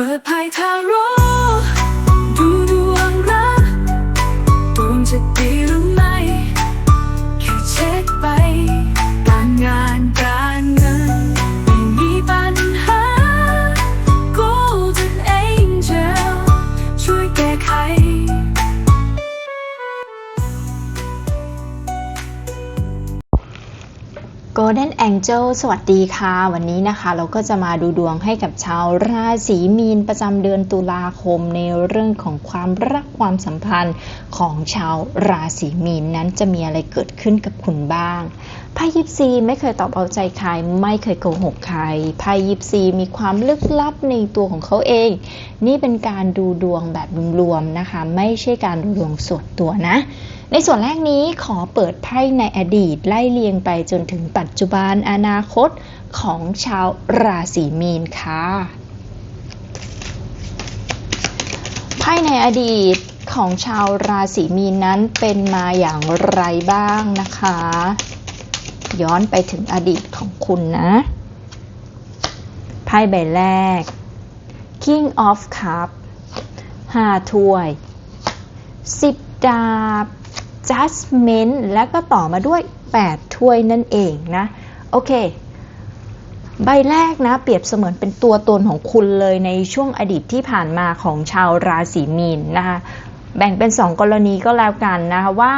ปิดภายทาโร่ Golden Angel สวัสดีค่ะ วันนี้นะคะเราก็จะมาดูดวงให้กับชาวราศีมีนประจำเดือนตุลาคมในเรื่องของความรักความสัมพันธ์ของชาวราศีมีนนั้นจะมีอะไรเกิดขึ้นกับคุณบ้างไพ่ยิปซีไม่เคยตอบเอาใจใคร ไม่เคยโกหกใครไพ่ยิปซีมีความลึกลับในตัวของเขาเอง นี่เป็นการดูดวงแบบรวมๆนะคะ ไม่ใช่การดูดวงส่วนตัวนะ ในส่วนแรกนี้ขอเปิดไพ่ในอดีตไล่เลียงไปจนถึงปัจจุบันอนาคตของชาวราศีมีนค่ะไพ่ในอดีตของชาวราศีมีนนั้นเป็นมาอย่างไรบ้างนะคะ ย้อนไปถึงอดีตของคุณนะไพ่ใบแรก King of Cup 5ถ้วย 10 ดาบ Judgment แล้วก็ต่อมาด้วย 8 ถ้วยนั่นเองนะ โอเค ใบแรกนะ เปรียบเสมือนเป็นตัวตนของคุณเลยในช่วงอดีตที่ผ่านมาของชาวราศีมีนนะคะ แบ่งเป็น 2 กรณีก็แล้วกันนะคะว่า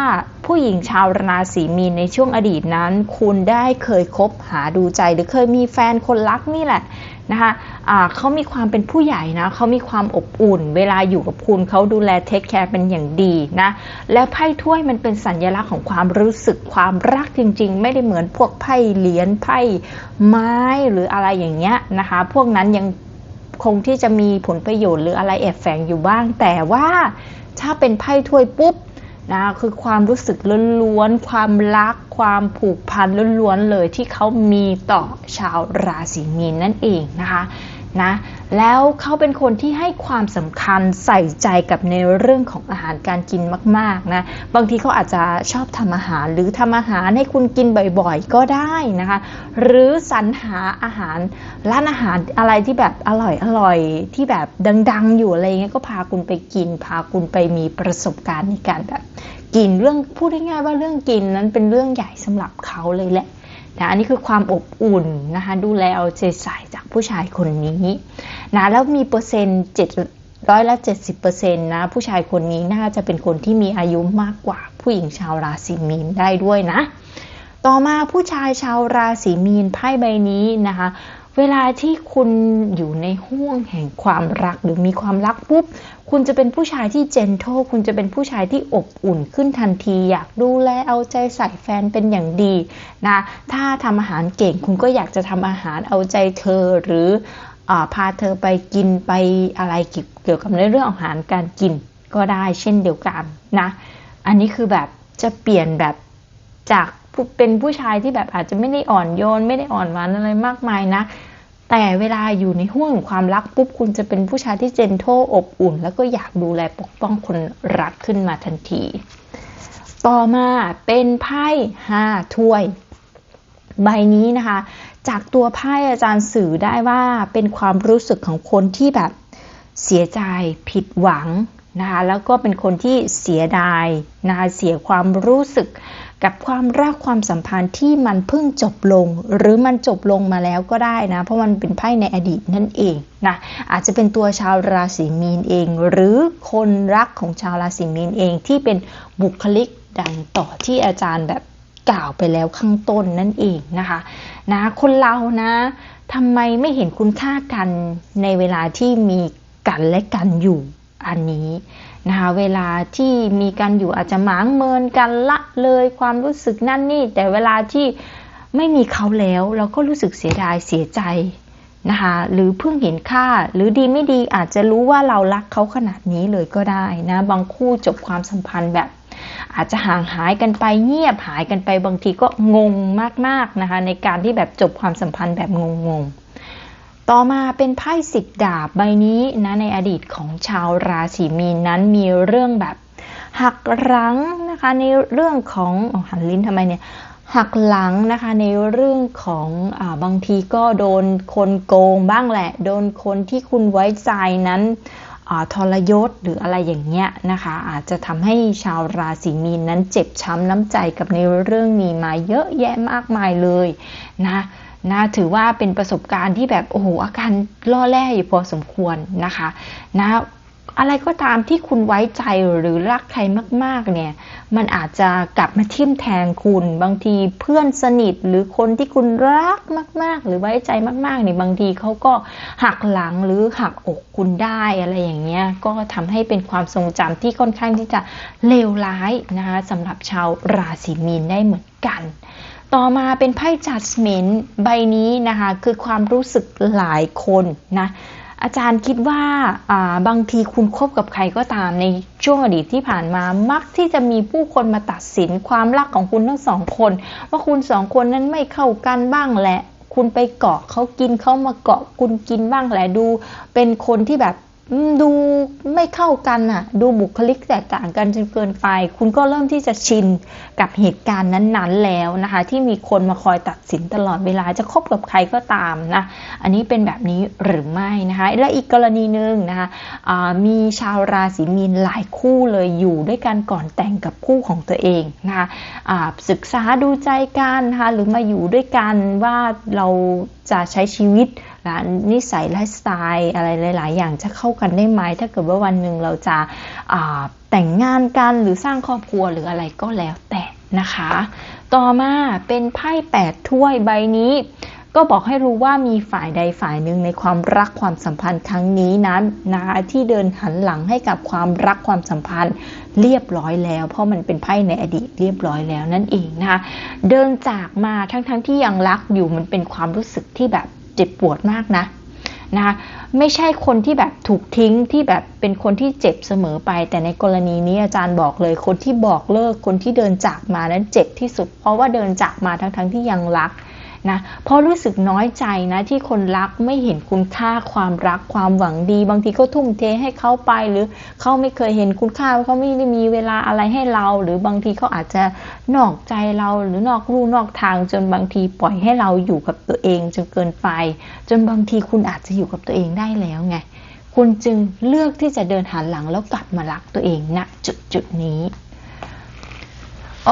ผู้หญิงชาวราศีมีนในช่วงอดีตนั้น คุณได้เคยคบหาดูใจหรือเคยมีแฟนคนรักนี่แหละ นะคะะเขามีความเป็นผู้ใหญ่นะเขามีความอบอุ่น เวลาอยู่กับคุณเขาดูแลเทคแคร์เป็นอย่างดีนะ แล้วไพ่ถ้วยมันเป็นสัญลักษณ์ของความรู้สึกความรักจริง ๆ ไม่ได้เหมือนพวกไพ่เหรียญไพ่ไม้หรืออะไรอย่างเงี้ยนะคะ พวกนั้นยังคงที่จะมีผลประโยชน์หรืออะไรแอบแฝงอยู่บ้าง แต่ว่าถ้าเป็นไพ่ถ้วยปุ๊บ นะคือความรู้สึกล้วนๆความรัก ความผูกพันล้วนๆเลยที่เขามีต่อชาวราศีมีนนั่นเองนะคะนะ แล้วเขาเป็นคนที่ให้ความสำคัญใส่ใจกับในเรื่องของอาหารการกินมากๆนะ บางทีเขาอาจจะชอบทำอาหารหรือทำอาหารให้คุณกินบ่อยๆ ก็ได้นะคะ หรือสรรหาอาหารร้านอาหารอะไรที่แบบอร่อยอร่อยที่แบบดัง ๆ อยู่อะไรเงี้ยก็พาคุณไปกิน พาคุณไปมีประสบการณ์ในการแบบกินเรื่องพูดง่ายๆว่าเรื่องกินนั้นเป็นเรื่องใหญ่สำหรับเขาเลยแหละ นะอันนี้คือความอบอุ่นนะคะดูแลเอาใจใส่จากผู้ชายคนนี้นะแล้วมีเปอร์เซ็นต์เจ็ดร้อยละเจ็ดสิบเปอร์เซ็นต์นะผู้ชายคนนี้น่าจะเป็นคนที่มีอายุมากกว่าผู้หญิงชาวราศีมีนได้ด้วยนะ ต่อมาผู้ชายชาวราศีมีนไพ่ใบนี้นะคะ เวลาที่คุณอยู่ในห่วงแห่งความรักหรือมีความรักปุ๊บ คุณจะเป็นผู้ชายที่เจนโทคุณจะเป็นผู้ชายที่อบอุ่นขึ้นทันที อยากดูแลเอาใจใส่แฟนเป็นอย่างดีนะถ้าทำอาหารเก่งคุณก็อยากจะทำอาหารเอาใจเธอหรืออพาเธอไปกินไปอะไรเกี่ยวกับในเรื่องอาหารการกินก็ได้เช่นเดียวกันนะ อันนี้คือแบบจะเปลี่ยนแบบจาก เป็นผู้ชายที่แบบอาจจะไม่ได้อ่อนโยน ไม่ได้อ่อนหวานอะไรมากมายนะแต่เวลาอยู่ในห่วงความรักปุ๊บคุณจะเป็นผู้ชายที่เจนโทอบอุ่น แล้วก็อยากดูแลปกป้องคนรักขึ้นมาทันที ต่อมาเป็นไพ่ห้าถ้วย ใบนี้นะคะ จากตัวไพ่อาจารย์สื่อได้ว่าเป็นความรู้สึกของคนที่แบบเสียใจผิดหวังนะคะแล้วก็เป็นคนที่เสียดายนะคะเสียความรู้สึก กับความรักความสัมพันธ์ที่มันเพิ่งจบลง หรือมันจบลงมาแล้วก็ได้นะ เพราะมันเป็นไพ่ในอดีตนั่นเองนะอาจจะเป็นตัวชาวราศีมีนเอง หรือคนรักของชาวราศีมีนเองที่เป็นบุคลิกดังต่อที่อาจารย์แบบกล่าวไปแล้วข้างต้นนั่นเองนะคะนะคนเรานะทำไมไม่เห็นคุณค่ากันในเวลาที่มีกันและกันอยู่อันนี้ นะคะเวลาที่มีกันอยู่อาจจะหมางเมินกันละเลยความรู้สึกนั่นนี่ แต่เวลาที่ไม่มีเขาแล้ว เราก็รู้สึกเสียดายเสียใจนะคะหรือเพิ่งเห็นค่าหรือดีไม่ดีอาจจะรู้ว่าเรารักเขาขนาดนี้เลยก็ได้นะบางคู่จบความสัมพันธ์แบบ อาจจะห่างหายกันไปเงียบหายกันไปบางทีก็งงมากๆนะคะในการที่แบบจบความสัมพันธ์แบบงงๆ ต่อมาเป็นไพ่สิบดาบใบนี้นะในอดีตของชาวราศีมีนนั้นมีเรื่องแบบหักรั้งนะคะในเรื่องของอหันลิ้นทำไมเนี่ยหักหลังนะคะในเรื่องของอบางทีก็โดนคนโกงบ้างแหละ โดนคนที่คุณไว้ใจนั้นทรยศหรืออะไรอย่างเงี้ยนะคะอาจจะทำให้ชาวราศีมีนนั้นเจ็บช้ำน้ำใจกับในเรื่องนี้มาเยอะแยะมากมายเลยนะ นะถือว่าเป็นประสบการณ์ที่แบบโอ้โหอาการล่อแร่อยู่พอสมควรนะคะนะ อะไรก็ตามที่คุณไว้ใจหรือรักใครมาก ๆ เนี่ย มันอาจจะกลับมาทิ่มแทงคุณ บางทีเพื่อนสนิทหรือคนที่คุณรักมาก ๆ หรือไว้ใจมากๆเนี่ยบางทีเขาก็หักหลังหรือหักอกคุณได้อะไรอย่างเงี้ยก็ทำให้เป็นความทรงจำที่ค่อนข้างที่จะเลวร้ายนะคะสำหรับชาวราศีมีนได้เหมือนกันต่อมาเป็นไพ่ Judgment ใบนี้นะคะ คือความรู้สึกหลายคนนะ อาจารย์คิดว่าบางทีคุณคบกับใครก็ตามในช่วงอดีตที่ผ่านมา มักที่จะมีผู้คนมาตัดสินความรักของคุณทั้งสองคน ว่าคุณสองคนนั้นไม่เข้ากันบ้างแหละ คุณไปเกาะเขากินเขามาเกาะคุณกินบ้างแหละดู เป็นคนที่แบบ ดูไม่เข้ากันอะดูบุคลิกแตกต่างกันจนเกินไป คุณก็เริ่มที่จะชินกับเหตุการณ์นั้นๆแล้วนะคะ ที่มีคนมาคอยตัดสินตลอดเวลาจะคบกับใครก็ตามนะ อันนี้เป็นแบบนี้หรือไม่นะคะ และอีกกรณีหนึ่งนะคะมีชาวราศีมีนหลายคู่เลยอยู่ด้วยกันก่อนแต่งกับคู่ของตัวเองนะคะศึกษาดูใจกันนะคะหรือมาอยู่ด้วยกันว่าเราจะใช้ชีวิต และนิสัยไลฟ์สไตล์อะไรหลาย ๆ อย่างจะเข้ากันได้ไหมถ้าเกิดว่าวันหนึ่งเราจะาแต่งงานกันหรือสร้างครอบครัวหรืออะไรก็แล้วแต่นะคะ ต่อมาเป็นไพ่แปดถ้วยใบนี้ก็บอกให้รู้ว่ามีฝ่ายใดฝ่ายหนึ่งในความรักความสัมพันธ์ครั้งนี้นั้นนะคะที่เดินหันหลังให้กับความรักความสัมพันธ์เรียบร้อยแล้ว เพราะมันเป็นไพ่ในอดีตเรียบร้อยแล้วนั่นเองนะคะเดินจากมาทั้งๆทที่ยังรักอยู่มันเป็นความรู้สึกที่แบบ จ็บปวดมากนะนะคะไม่ใช่คนที่แบบถูกทิ้งที่แบบเป็นคนที่เจ็บเสมอไป แต่ในกรณีนี้อาจารย์บอกเลย คนที่บอกเลิกคนที่เดินจากมานั้นเจ็บที่สุด เพราะว่าเดินจากมาทั้งๆทที่ยังรัก นะเพราะรู้สึกน้อยใจนะที่คนรักไม่เห็นคุณค่าความรักความหวังดี บางทีก็ทุ่มเทให้เขาไปหรือเขาไม่เคยเห็นคุณค่าเขาไม่ได้มีเวลาอะไรให้เรา หรือบางทีเขาอาจจะนอกใจเราหรือนอกลู่นอกทางจนบางทีปล่อยให้เราอยู่กับตัวเองจนเกินไป จนบางทีคุณอาจจะอยู่กับตัวเองได้แล้วไงคุณจึงเลือกที่จะเดินหันหลังแล้วกลับมารักตัวเองณจุดจุดนี้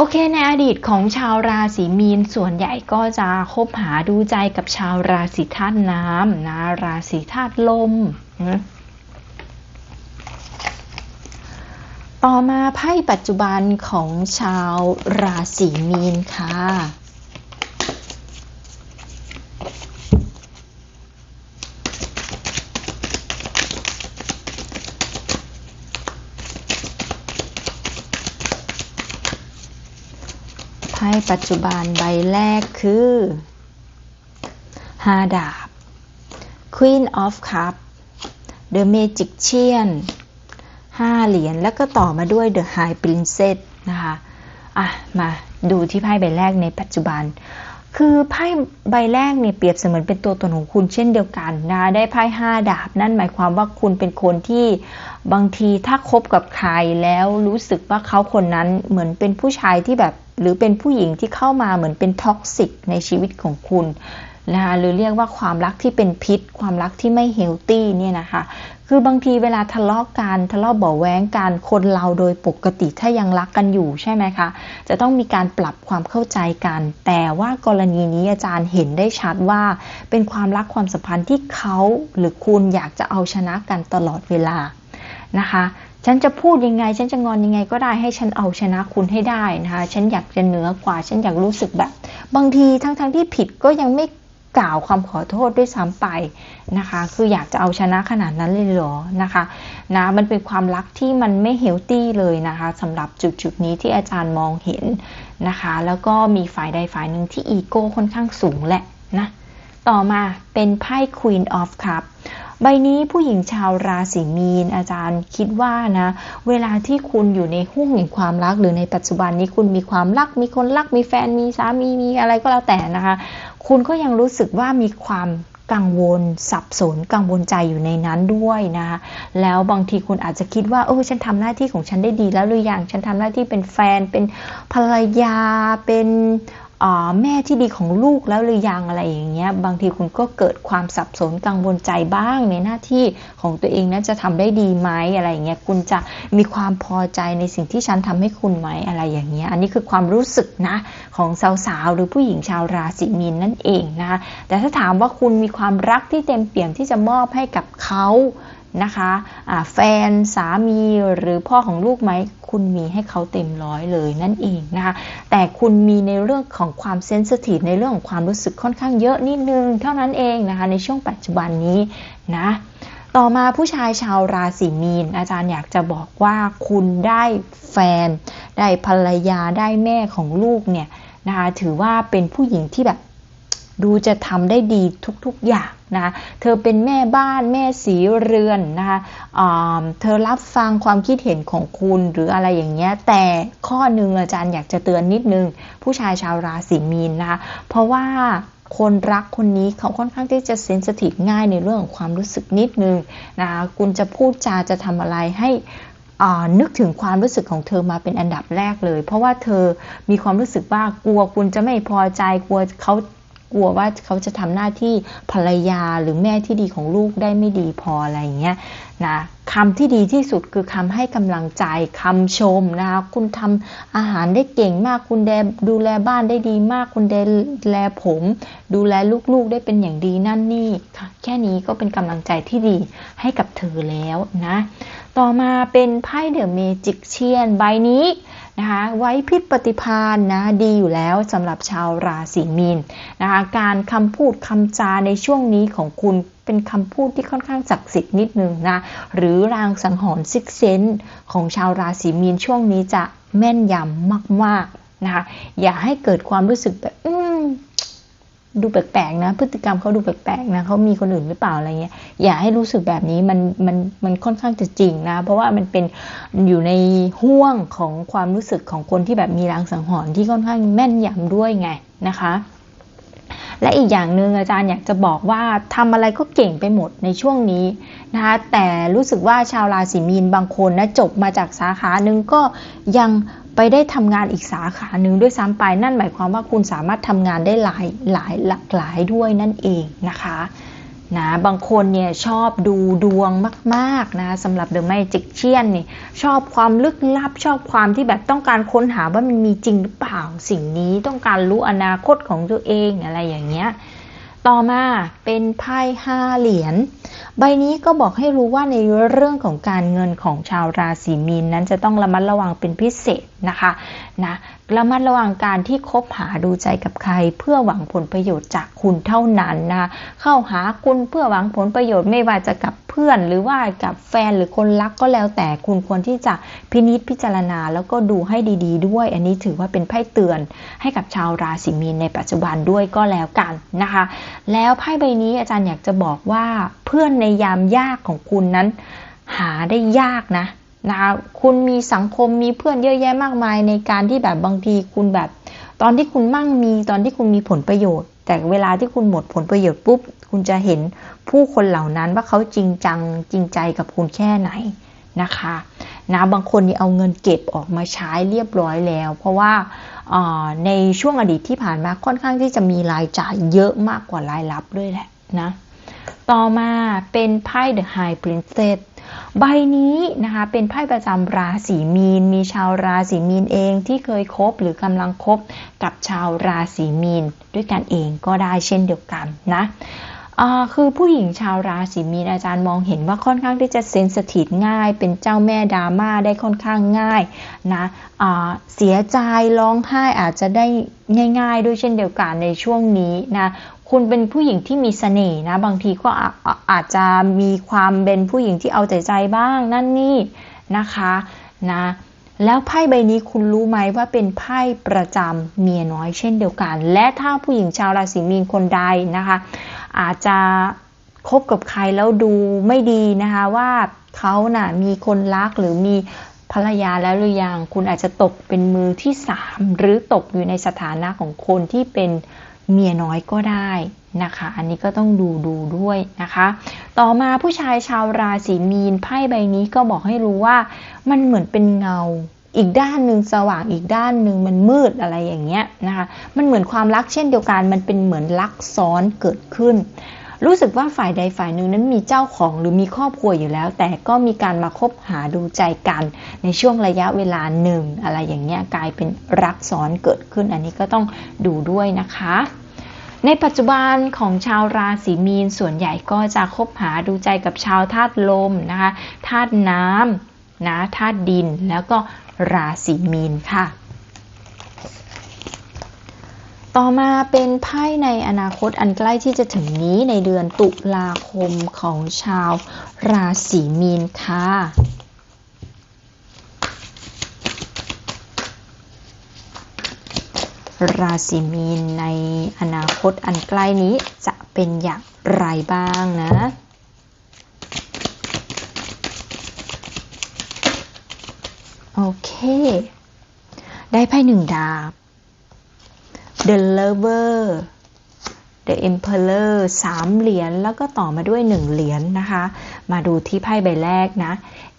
โอเคในอดีตของชาวราศีมีนส่วนใหญ่ก็จะคบหาดูใจกับชาวราศีธาตุน้ำนะราศีธาตุลมนะต่อมาไพ่ปัจจุบันของชาวราศีมีนค่ะ ไพ่ปัจจุบันใบแรกคือห้าดาบ Queen of Cup The Magician ห้าเหรียญแล้วก็ต่อมาด้วย The High Princess นะคะ อะ มาดูที่ไพ่ใบแรกในปัจจุบัน คือไพ่ใบแรกเนี่ยเปรียบเสมือนเป็นตัวตนของคุณเช่นเดียวกันนะได้ไพ่ห้าดาบ นั่นหมายความว่าคุณเป็นคนที่บางทีถ้าคบกับใครแล้วรู้สึกว่าเขาคนนั้นเหมือนเป็นผู้ชายที่แบบ หรือเป็นผู้หญิงที่เข้ามาเหมือนเป็นท็อกซิกในชีวิตของคุณนะคะหรือเรียกว่าความรักที่เป็นพิษ ความรักที่ไม่เฮลตี้เนี่ยนะคะ คือบางทีเวลาทะเลาะกันทะเลาะเบาแว้งกันคนเราโดยปกติถ้ายังรักกันอยู่ใช่ไหมคะ จะต้องมีการปรับความเข้าใจกัน แต่ว่ากรณีนี้อาจารย์เห็นได้ชัดว่า เป็นความรักความสัมพันธ์ที่เขาหรือคุณอยากจะเอาชนะกันตลอดเวลานะคะฉันจะพูดยังไง ฉันจะงอนยังไงก็ได้ให้ฉันเอาชนะคุณให้ได้นะคะ ฉันอยากจะเหนือกว่า ฉันอยากรู้สึกแบบ บางทีทั้งๆทที่ผิดก็ยังไม่ กล่าวควาขอโทษด้วยซ้ำไปนะคะ คืออยากจะเอาชนะขนาดนั้นเลยเหรอนะคะนะมันเป็นความรักที่มันไม่เฮลตี้เลยนะคะสำหรับจุดจุดนี้ที่อาจารย์มองเห็นนะคะ แล้วก็มีฝ่ายใดฝ่ายหนึ่งที่อีโก้ค่อนข้างสูงแหละนะต่อมาเป็นไพ่ Queen of Cup ใบนี้ผู้หญิงชาวราศีมีนอาจารย์คิดว่านะ เวลาที่คุณอยู่ในห่วงแห่งความรักหรือในปัจจุบันนี้คุณมีความรัก มีคนรัก มีแฟนมีสามีมีอะไรก็แล้วแต่นะคะ คุณก็ยังรู้สึกว่ามีความกังวลสับสนกังวลใจอยู่ในนั้นด้วยนะคะแล้วบางทีคุณอาจจะคิดว่าเออฉันทำหน้าที่ของฉันได้ดีแล้วหรือยังฉันทำหน้าที่เป็นแฟนเป็นภรรยาเป็น แม่ที่ดีของลูกแล้วหรือยังอะไรอย่างเงี้ยบางทีคุณก็เกิดความสับสนกังวลใจบ้าง ในหน้าที่ของตัวเองนั้นจะทำได้ดีไหมอะไรอย่างเงี้ยคุณจะมีความพอใจในสิ่งที่ฉันทำให้คุณไหมอะไรอย่างเงี้ยอันนี้คือความรู้สึกนะของสาวๆหรือผู้หญิงชาวราศีมีนนั่นเองนะคะแต่ถ้าถามว่าคุณมีความรักที่เต็มเปี่ยมที่จะมอบให้กับเขา นะคะะแฟนสามีหรือพ่อของลูกไหม คุณมีให้เขาเต็มร้อยเลยนั่นเองนะคะ แต่คุณมีในเรื่องของความเซนซิทีฟในเรื่องของความรู้สึกค่อนข้างเยอะนิดนึงเท่านั้นเองนะคะ ในช่วงปัจจุบันนี้นะ ต่อมาผู้ชายชาวราศีมีน อาจารย์อยากจะบอกว่าคุณได้แฟน ได้ภรรยาได้แม่ของลูกเนี่ยนะคะถือว่าเป็นผู้หญิงที่แบบ ดูจะทำได้ดีทุกๆอย่างนะคะเธอเป็นแม่บ้านแม่สีเรือนนะคะเธอรับฟังความคิดเห็นของคุณหรืออะไรอย่างเงี้ย แต่ข้อหนึ่งอาจารย์อยากจะเตือนนิดนึง ผู้ชายชาวราศีมีนนะคะเพราะว่าคนรักคนนี้เขาค่อนข้างที่จะเซนสทีฟง่ายในเรื่องของความรู้สึกนิดนึงนะคะคุณจะพูดจาจะทำอะไรให้นึกถึงความรู้สึกของเธอมาเป็นอันดับแรกเลย เพราะว่าเธอมีความรู้สึกว่ากลัวคุณจะไม่พอใจกลัวเขา กลัวว่าเขาจะทำหน้าที่ภรรยาหรือแม่ที่ดีของลูกได้ไม่ดีพออะไรอย่างเงี้ยนะคำที่ดีที่สุดคือคำให้กำลังใจคำชมนะคะคุณทำอาหารได้เก่งมากคุณแดดูแลบ้านได้ดีมาก คุณดูแลผม ดูแลลูกๆได้เป็นอย่างดีนั่นนี่ค่ะแค่นี้ก็เป็นกำลังใจที่ดีให้กับเธอแล้วนะ ต่อมาเป็นไพ่เดอะเมจิกเชียนใบนี้ นะคะไว้พิษปฏิพานนะดีอยู่แล้วสำหรับชาวราศีมีนนะคะการคำพูดคำจาในช่วงนี้ของคุณเป็นคำพูดที่ค่อนข้างศักดิ์สิทธิ์นิดนึงนะหรือรางสังหรณ์ซิกเซนของชาวราศีมีนช่วงนี้จะแม่นยำมากๆนะคะอย่าให้เกิดความรู้สึกแบบอืม ดูแปลกๆนะ พฤติกรรมเขาดูแปลกๆนะเขามีคนอื่นหรือเปล่าอะไรเงี้ย อย่าให้รู้สึกแบบนี้มันมันมันค่อนข้างจะจริงนะ เพราะว่ามันเป็นอยู่ในห่วงของความรู้สึกของคนที่แบบมีรางสังหรณ์ที่ค่อนข้างแม่นยำด้วยไงนะคะและอีกอย่างหนึ่งอาจารย์อยากจะบอกว่าทำอะไรก็เก่งไปหมดในช่วงนี้นะคะแต่รู้สึกว่าชาวราศีมีนบางคนนะจบมาจากสาขาหนึ่งก็ยัง ไปได้ทำงานอีกสาขาหนึ่งด้วยซ้ำไป นั่นหมายความว่าคุณสามารถทำงานได้หลายหลายหลากหลายด้วยนั่นเองนะคะนะบางคนเนี่ยชอบดูดวงมากๆนะสำหรับเดอะไมจิกเชียนนี่ชอบความลึกลับชอบความที่แบบต้องการค้นหาว่ามันมีจริงหรือเปล่าสิ่งนี้ต้องการรู้อนาคตของตัวเองอะไรอย่างเงี้ย ต่อมาเป็นไพ่ห้าเหรียญ ใบนี้ก็บอกให้รู้ว่าในเรื่องของการเงินของชาวราศีมีนนั้นจะต้องระมัดระวังเป็นพิเศษนะคะนะระมัดระวังการที่คบหาดูใจกับใคร เพื่อหวังผลประโยชน์จากคุณเท่านั้นนะเข้าหาคุณเพื่อหวังผลประโยชน์ไม่ว่าจะกับ พื่อนหรือว่ากับแฟนหรือคนรักก็แล้วแต่คุณควรที่จะพินิจพิจารณาแล้วก็ดูให้ดีๆด้วย อันนี้ถือว่าเป็นไพ่เตือนให้กับชาวราศีมีนในปัจจุบันด้วยก็แล้วกันนะคะ แล้วไพ่ใบนี้อาจารย์อยากจะบอกว่าเพื่อนในยามยากของคุณนั้น หาได้ยากนะนะคะคุณมีสังคมมีเพื่อนเยอะแยะมากมายในการที่แบบบางทีคุณแบบ ตอนที่คุณมั่งมีตอนที่คุณมีผลประโยชน์ แต่เวลาที่คุณหมดผลประโยชน์ปุ๊บ คุณจะเห็น ผู้คนเหล่านั้นว่าเขาจริงจังจริงใจกับคุณแค่ไหนนะคะนะบางคนนี่เอาเงินเก็บออกมาใช้เรียบร้อยแล้ว เพราะว่าในช่วงอดีตที่ผ่านมาค่อนข้างที่จะมีรายจ่ายเยอะมากกว่ารายรับด้วยแหละนะต่อมาเป็นไพ่ The High Princess ใบนี้นะคะเป็นไพ่ประจำราศีมีน มีชาวราศีมีนเองที่เคยคบหรือกำลังคบกับชาวราศีมีนด้วยกันเองก็ได้เช่นเดียวกันนะ คือผู้หญิงชาวราศีมีนอาจารย์มองเห็นว่าค่อนข้างที่จะเซนสทีฟง่าย เป็นเจ้าแม่ดราม่าได้ค่อนข้างง่ายนะเสียใจร้องไห้อาจจะได้ง่าย ๆ ด้วยเช่นเดียวกันในช่วงนี้นะคุณเป็นผู้หญิงที่มีเสน่ห์นะ บางทีก็อาจจะมีความเป็นผู้หญิงที่เอาใจใจบ้างนั่นนี่นะคะนะแล้วไพ่ใบนี้คุณรู้ไหมว่าเป็นไพ่ประจำเมียน้อยเช่นเดียวกัน และถ้าผู้หญิงชาวราศีมีนคนใดนะคะ อาจจะคบกับใครแล้วดูไม่ดีนะคะว่าเขานะ่ะมีคนรักหรือมีภรรยาแล้วหรือยังคุณอาจจะตกเป็นมือที่สามหรือตกอยู่ในสถานะของคนที่เป็นเมียน้อยก็ได้นะคะ อันนี้ก็ต้องดูดูด้วยนะคะ ต่อมาผู้ชายชาวราศีมีนไพ่ใบนี้ก็บอกให้รู้ว่ามันเหมือนเป็นเงา อีกด้านหนึ่งสว่างอีกด้านหนึ่งมันมืดอะไรอย่างเงี้ยนะคะมันเหมือนความรักเช่นเดียวกัน มันเป็นเหมือนรักซ้อนเกิดขึ้น รู้สึกว่าฝ่ายใดฝ่ายหนึ่งนั้นมีเจ้าของหรือมีครอบครัวอยู่แล้ว แต่ก็มีการมาคบหาดูใจกัน ในช่วงระยะเวลาหนึ่งอะไรอย่างเงี้ยกลายเป็นรักซ้อนเกิดขึ้น อันนี้ก็ต้องดูด้วยนะคะในปัจจุบันของชาวราศีมีนส่วนใหญ่ก็จะคบหาดูใจกับชาวธาตุลมนะคะธาตุน้ำนะธาตุดินแล้วก็ ราศีมีนค่ะ ต่อมาเป็นไพ่ในอนาคตอันใกล้ที่จะถึงนี้ในเดือนตุลาคมของชาวราศีมีนค่ะราศีมีนในอนาคตอันใกล้นี้จะเป็นอย่างไรบ้างนะ โอ เคได้ไพ่หนึ่งดาบ The Lover The Emperor สามเหรียญแล้วก็ต่อมาด้วยหนึ่งเหรียญนะคะ มาดูที่ไพ่ใบแรกนะ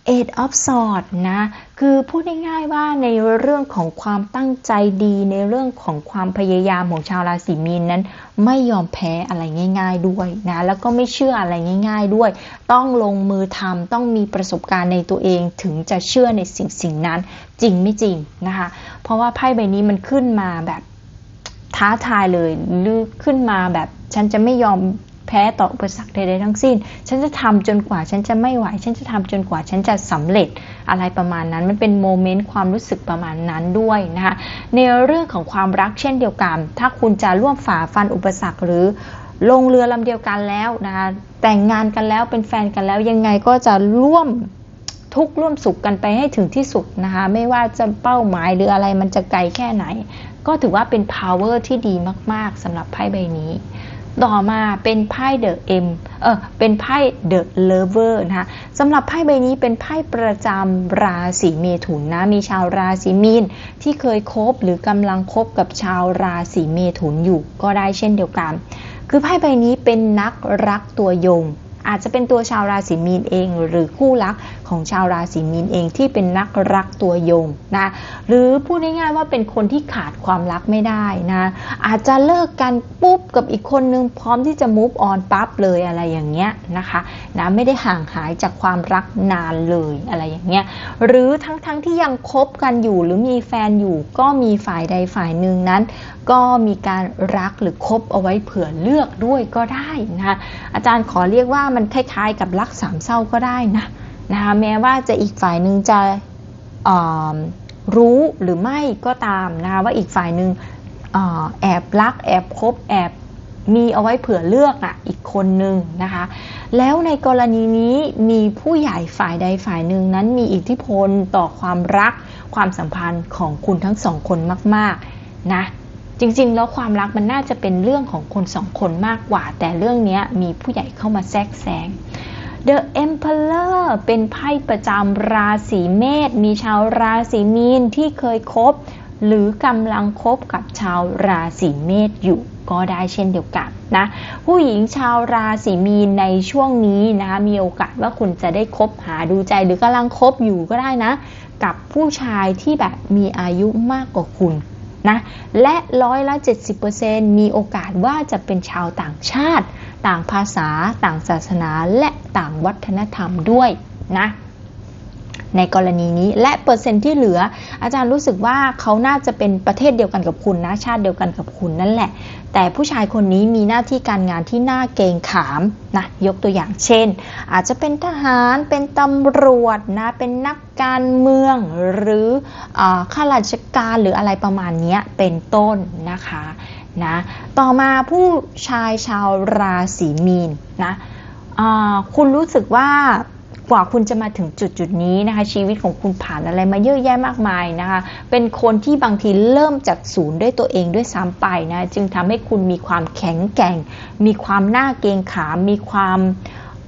Eight of Swords นะ คือพูดง่ายๆว่าในเรื่องของความตั้งใจดี ในเรื่องของความพยายามของชาวราศีมีนนั้น ไม่ยอมแพ้อะไรง่าย ๆด้วยนะ แล้วก็ไม่เชื่ออะไรง่าย ๆด้วย ต้องลงมือทำต้องมีประสบการณ์ในตัวเองถึงจะเชื่อในสิ่งสิ่งนั้น จริงไม่จริงนะคะ เพราะว่าไพ่ใบนี้มันขึ้นมาแบบท้าทายเลยหรือขึ้นมาแบบฉันจะไม่ยอม แพ้ต่ออุปสรรคใดๆทั้งสิ้น ฉันจะทำจนกว่าฉันจะไม่ไหว ฉันจะทำจนกว่าฉันจะสำเร็จอะไรประมาณนั้น มันเป็นโมเมนต์ความรู้สึกประมาณนั้นด้วยนะคะในเรื่องของความรักเช่นเดียวกัน ถ้าคุณจะร่วมฝ่าฟันอุปสรรคหรือลงเรือลำเดียวกันแล้วนะคะแต่งงานกันแล้วเป็นแฟนกันแล้วยังไงก็จะร่วมทุกข์ร่วมสุขกันไปให้ถึงที่สุดนะคะไม่ว่าจะเป้าหมายหรืออะไรมันจะไกลแค่ไหน ก็ถือว่าเป็น power ที่ดีมาก ๆสำหรับไพ่ใบนี้ ต่อมาเป็นไพ่เดอะเอ็มเออเป็นไพ่เดอะเลเวอร์นะคะสำหรับไพ่ใบนี้เป็นไพ่ประจำราศีเมถุนนะมีชาวราศีมีนที่เคยคบหรือกำลังคบกับชาวราศีเมถุนอยู่ก็ได้เช่นเดียวกัน คือไพ่ใบนี้เป็นนักรักตัวยง อาจจะเป็นตัวชาวราศีมีนเอง หรือคู่รักของชาวราศีมีนเองที่เป็นนักรักตัวยงนะหรือพูดง่ายๆว่าเป็นคนที่ขาดความรักไม่ได้นะอาจจะเลิกกันปุ๊บกับอีกคนนึงพร้อมที่จะ move on ปั๊บเลยอะไรอย่างเงี้ยนะคะนะไม่ได้ห่างหายจากความรักนานเลยอะไรอย่างเงี้ยหรือทั้งๆทที่ยังคบกันอยู่หรือมีแฟนอยู่ก็มีฝ่ายใดฝ่ายหนึ่งนั้น ก็มีการรักหรือคบเอาไว้เผื่อเลือกด้วยก็ได้นะคะอาจารย์ขอเรียกว่ามันมันคล้ายๆ กับรักสามเศร้าก็ได้นะนะคะแม้ว่าจะอีกฝ่ายหนึ่งจะรู้หรือไม่ก็ตามนะคะว่าอีกฝ่ายหนึ่งอแอบรัก แอบคบแอบมีเอาไว้เผื่อเลือกอะอีกคนหนึ่งนะคะ แล้วในกรณีนี้มีผู้ใหญ่ฝ่ายใดฝ่ายหนึ่งนั้นมีอิทธิพลต่อความรักความสัมพันธ์ของคุณทั้งสองคนมาก ๆ นะ จริง ๆ แล้วความรักมันน่าจะเป็นเรื่องของคนสองคนมากกว่า แต่เรื่องนี้มีผู้ใหญ่เข้ามาแทรกแซง The Emperor เป็นไพ่ประจำราศีเมษมีชาวราศีมีนที่เคยคบ หรือกำลังคบกับชาวราศีเมษอยู่ก็ได้เช่นเดียวกันนะผู้หญิงชาวราศีมีนในช่วงนี้นะคะมีโอกาสว่าคุณจะได้คบหาดูใจหรือกำลังคบอยู่ก็ได้นะ กับผู้ชายที่แบบมีอายุมากกว่าคุณ นะและร้อยละ 70%มีโอกาสว่าจะเป็นชาวต่างชาติ ต่างภาษา ต่างศาสนา และต่างวัฒนธรรมด้วยนะ ในกรณีนี้และเปอร์เซ็นต์ที่เหลือ อาจารย์รู้สึกว่าเขาน่าจะเป็นประเทศเดียวกันกับคุณนะชาติเดียวกันกับคุณนั่นแหละ แต่ผู้ชายคนนี้มีหน้าที่การงานที่น่าเกงขามนะยกตัวอย่างเช่น อาจจะเป็นทหารเป็นตำรวจนะเป็นนักการเมืองหรืออข้าราชการหรืออะไรประมาณนี้เป็นต้นนะคะนะต่อมาผู้ชายชาวราศีมีนนะคุณรู้สึกว่า กว่าคุณจะมาถึงจุดจุดนี้นะคะ ชีวิตของคุณผ่านอะไรมาเยอะแยะมากมายนะคะ เป็นคนที่บางทีเริ่มจากศูนย์ด้วยตัวเองด้วยซ้ำไปนะจึงทำให้คุณมีความแข็งแกร่ง มีความน่าเกรงขาม มีความ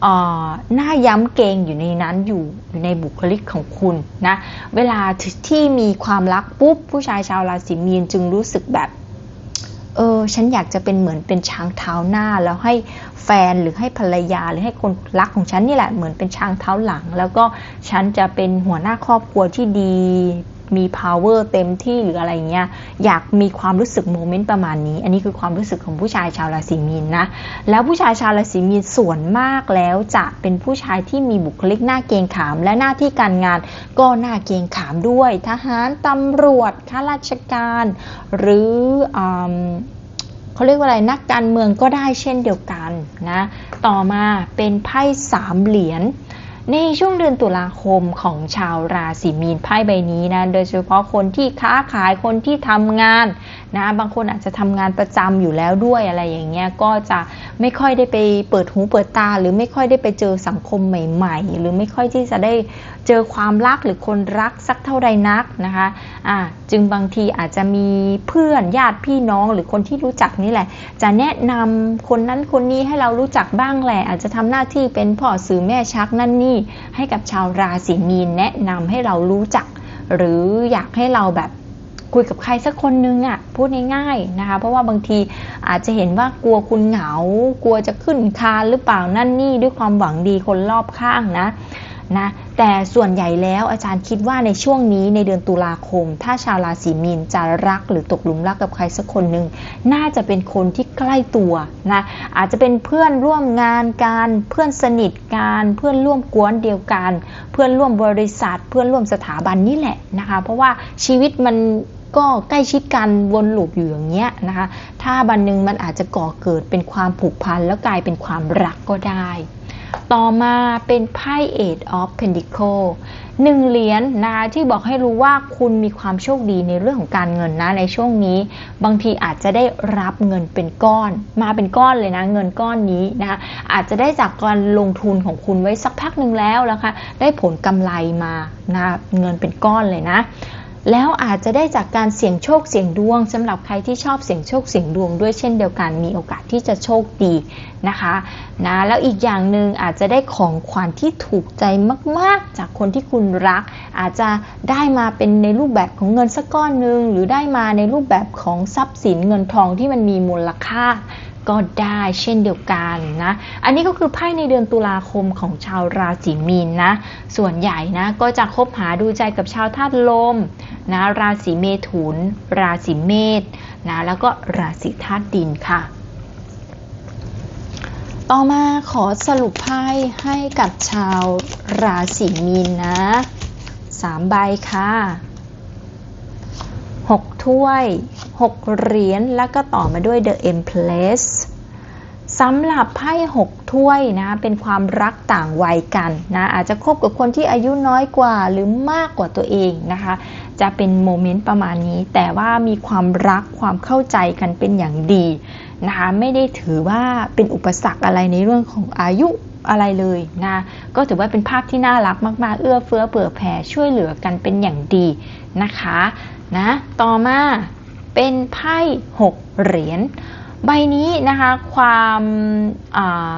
อ่อน่าย้ำเกรงอยู่ในนั้นอยู่อยู่ในบุคลิกของคุณนะเวลาที่มีความรักปุ๊บผู้ชายชาวราศีมีนจึงรู้สึกแบบ เออฉันอยากจะเป็นเหมือนเป็นช้างเท้าหน้า แล้วให้แฟนหรือให้ภรรยาหรือให้คนรักของฉันนี่แหละเหมือนเป็นช้างเท้าหลัง แล้วก็ฉันจะเป็นหัวหน้าครอบครัวที่ดี มี power เต็มที่หรืออะไรเงี้ยอยากมีความรู้สึกโมเมนต์ประมาณนี้ อันนี้คือความรู้สึกของผู้ชายชาวราศีมีนนะแล้วผู้ชายชาวราศีมีนส่วนมากแล้วจะเป็นผู้ชายที่มีบุคลิกหน้าเกงขาม และหน้าที่การงานก็หน้าเกงขามด้วย ทหารตำรวจข้าราชการ หรืออเขาเรียกว่าอะไรนักการเมืองก็ได้เช่นเดียวกันนะต่อมาเป็นไพ่สามเหรียญ ในช่วงเดือนตุลาคมของชาวราศีมีนไพ่ใบนี้นะ โดยเฉพาะคนที่ค้าขายคนที่ทำงานนะ บางคนอาจจะทำงานประจำอยู่แล้วด้วยอะไรอย่างเงี้ย ก็จะไม่ค่อยได้ไปเปิดหูเปิดตา หรือไม่ค่อยได้ไปเจอสังคมใหม่ ๆ หรือไม่ค่อยที่จะได้เจอความรักหรือคนรักสักเท่าใดนักนะคะอ่าจึงบางทีอาจจะมีเพื่อนญาติพี่น้องหรือคนที่รู้จักนี่แหละ จะแนะนำคนนั้นคนนี้ให้เรารู้จักบ้างแหละ อาจจะทำหน้าที่เป็นพ่อสื่อแม่ชักนั่นนี่ให้กับชาวราศีมีนแนะนำให้เรารู้จัก หรืออยากให้เราแบบคุยกับใครสักคนนึงอะ่ะพูดง่ายๆนะคะ เพราะว่าบางทีอาจจะเห็นว่ากลัวคุณเหงากลัวจะขึ้นคานหรือเปล่านั่นนี่ด้วยความหวังดีคนรอบข้างนะ นะแต่ส่วนใหญ่แล้วอาจารย์คิดว่าในช่วงนี้ในเดือนตุลาคม ถ้าชาวราศีมีนจะรักหรือตกหลุมรักกับใครสักคนหนึ่งน่าจะเป็นคนที่ใกล้ตัวนะอาจจะเป็นเพื่อนร่วมงานการเพื่อนสนิทการเพื่อนร่วมกวนเดียวกัน เพื่อนร่วมบริษัท เพื่อนร่วมสถาบันนี่แหละนะคะ เพราะว่าชีวิตมันก็ใกล้ชิดกันวนลูปอยู่อย่างเงี้ยนะคะ ถ้าบันหนึงมันอาจจะก่อเกิดเป็นความผูกพันแล้วกลายเป็นความรักก็ได้ ต่อมาเป็นไพ่ Eight of Pentacle หนึ่งเหรียญนะคะที่บอกให้รู้ว่าคุณมีความโชคดีในเรื่องของการเงินนะในช่วงนี้ บางทีอาจจะได้รับเงินเป็นก้อน มาเป็นก้อนเลยนะเงินก้อนนี้นะคะอาจจะได้จากการลงทุนของคุณไว้สักพักหนึ่งแล้วนะคะได้ผลกำไรมานะเงินเป็นก้อนเลยนะ แล้วอาจจะได้จากการเสี่ยงโชคเสี่ยงดวงสำหรับใครที่ชอบเสี่ยงโชคเสี่ยงดวงด้วยเช่นเดียวกันมีโอกาสที่จะโชคดีนะคะนะแล้วอีกอย่างหนึ่งอาจจะได้ของขวัญที่ถูกใจมาก ๆ จากคนที่คุณรัก อาจจะได้มาเป็นในรูปแบบของเงินสักก้อนหนึ่งหรือได้มาในรูปแบบของทรัพย์สินเงินทองที่มันมีมูลค่า ก็ได้เช่นเดียวกันนะ อันนี้ก็คือไพ่ในเดือนตุลาคมของชาวราศีมีนนะ ส่วนใหญ่นะก็จะคบหาดูใจกับชาวธาตุลมนะราศีเมถุน ราศีเมษนะแล้วก็ราศีธาตุดินค่ะ ต่อมาขอสรุปไพ่ให้กับชาวราศีมีนนะสามใบค่ะ หกถ้วยหกเหรียญ แล้วก็ต่อมาด้วย The Empress สำหรับไพ่หกถ้วยนะ เป็นความรักต่างวัยกันนะ อาจจะคบกับคนที่อายุน้อยกว่าหรือมากกว่าตัวเองนะคะ จะเป็นโมเมนต์ประมาณนี้ แต่ว่ามีความรักความเข้าใจกันเป็นอย่างดีนะคะ ไม่ได้ถือว่าเป็นอุปสรรคอะไรในเรื่องของอายุอะไรเลยนะ ก็ถือว่าเป็นภาพที่น่ารักมาก ๆ เอื้อเฟื้อเผื่อแผ่ช่วยเหลือกันเป็นอย่างดีนะคะ นะต่อมาเป็นไพ่หกเหรียญใบนี้นะคะความ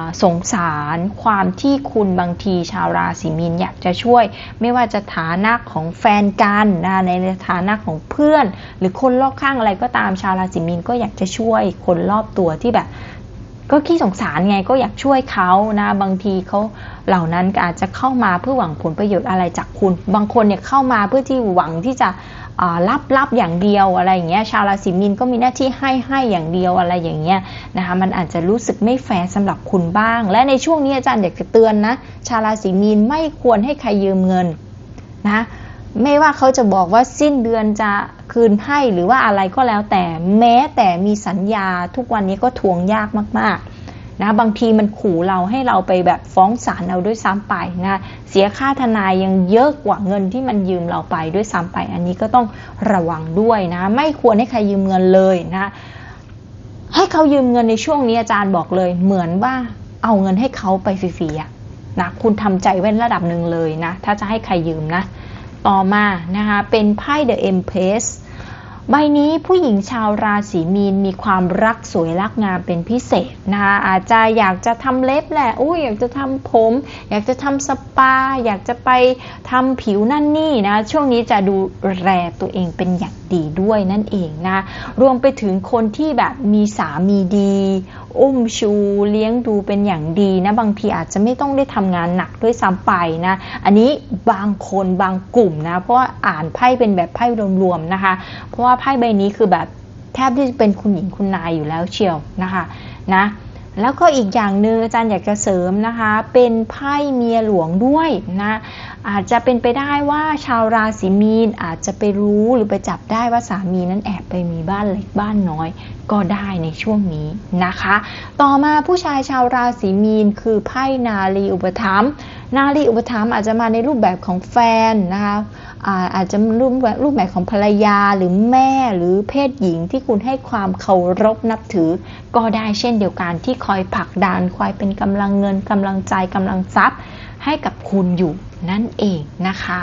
าสงสารความที่คุณบางทีชาวราศีมีนอยากจะช่วย ไม่ว่าจะฐานะของแฟนกันนะในฐานะของเพื่อน หรือคนรอบข้างอะไรก็ตามชาวราศีมีนก็อยากจะช่วยคนรอบตัวที่แบบ ก็ขี้สงสารไงก็อยากช่วยเขานะบางทีเขาเหล่านั้นอาจจะเข้ามาเพื่อหวังผลประโยชน์อะไรจากคุณ บางคนเนี่ยเข้ามาเพื่อที่หวังที่จะรับรับอย่างเดียวอะไรอย่างเงี้ยชาวราศีมีนก็มีหน้าที่ให้ให้อย่างเดียวอะไรอย่างเงี้ยนะคะมันอาจจะรู้สึกไม่แฟร์สำหรับคุณบ้าง และในช่วงนี้อาจารย์อยากจะเตือนนะชาวราศีมีนไม่ควรให้ใครยืมเงินนะ ไม่ว่าเขาจะบอกว่าสิ้นเดือนจะคืนให้หรือว่าอะไรก็แล้วแต่แม้แต่มีสัญญาทุกวันนี้ก็ทวงยากมากๆนะบางทีมันขู่เราให้เราไปแบบฟ้องศาลเอาด้วยซ้ำไปนะเสียค่าทนายยังเยอะกว่าเงินที่มันยืมเราไปด้วยซ้ำไป อันนี้ก็ต้องระวังด้วยนะ ไม่ควรให้ใครยืมเงินเลยนะให้เขายืมเงินในช่วงนี้อาจารย์บอกเลย เหมือนว่าเอาเงินให้เขาไปฟรีๆอะนะคุณทำใจไว้ระดับหนึ่งเลยนะ ถ้าจะให้ใครยืมนะ ต่อมานะคะเป็นไพ่ The Empress ใบนี้ผู้หญิงชาวราศีมีนมีความรักสวยรักงามเป็นพิเศษนะคะอาจจะอยากจะทำเล็บแหละอุ้ยอยากจะทำผม อยากจะทำสปา อยากจะไปทำผิวนั่นนี่นะช่วงนี้จะดูแลตัวเองเป็นอย่าง ดีด้วยนั่นเองนะรวมไปถึงคนที่แบบมีสามีดี อุ้มชูเลี้ยงดูเป็นอย่างดีนะบางทีอาจจะไม่ต้องได้ทำงานหนักด้วยซ้ำไปนะอันนี้บางคนบางกลุ่มนะเพราะว่าอ่านไพ่เป็นแบบไพ่รวมๆนะคะ เพราะว่าไพ่ใบนี้คือแบบแทบที่จะเป็นคุณหญิงคุณนายอยู่แล้วเชียวนะคะนะ แล้วก็อีกอย่างหนึ่งอาจารย์อยากจะเสริมนะคะ เป็นไพ่เมียหลวงด้วยนะ อาจจะเป็นไปได้ว่าชาวราศีมีนอาจจะไปรู้หรือไปจับได้ว่าสามีนั้นแอบไปมีบ้านเล็กบ้านน้อย ก็ได้ในช่วงนี้นะคะ ต่อมาผู้ชายชาวราศีมีนคือไพ่นาลีอุปถัมภ์ นารีอุปถัมภ์อาจจะมาในรูปแบบของแฟนนะคะอาอาจจะรูปแบบรูปแบบของภรรยาหรือแม่หรือเพศหญิงที่คุณให้ความเคารพนับถือ ก็ได้เช่นเดียวกันที่คอยผลักดันคอยเป็นกำลังเงินกำลังใจกำลังทรัพย์ ให้กับคุณอยู่นั่นเองนะคะ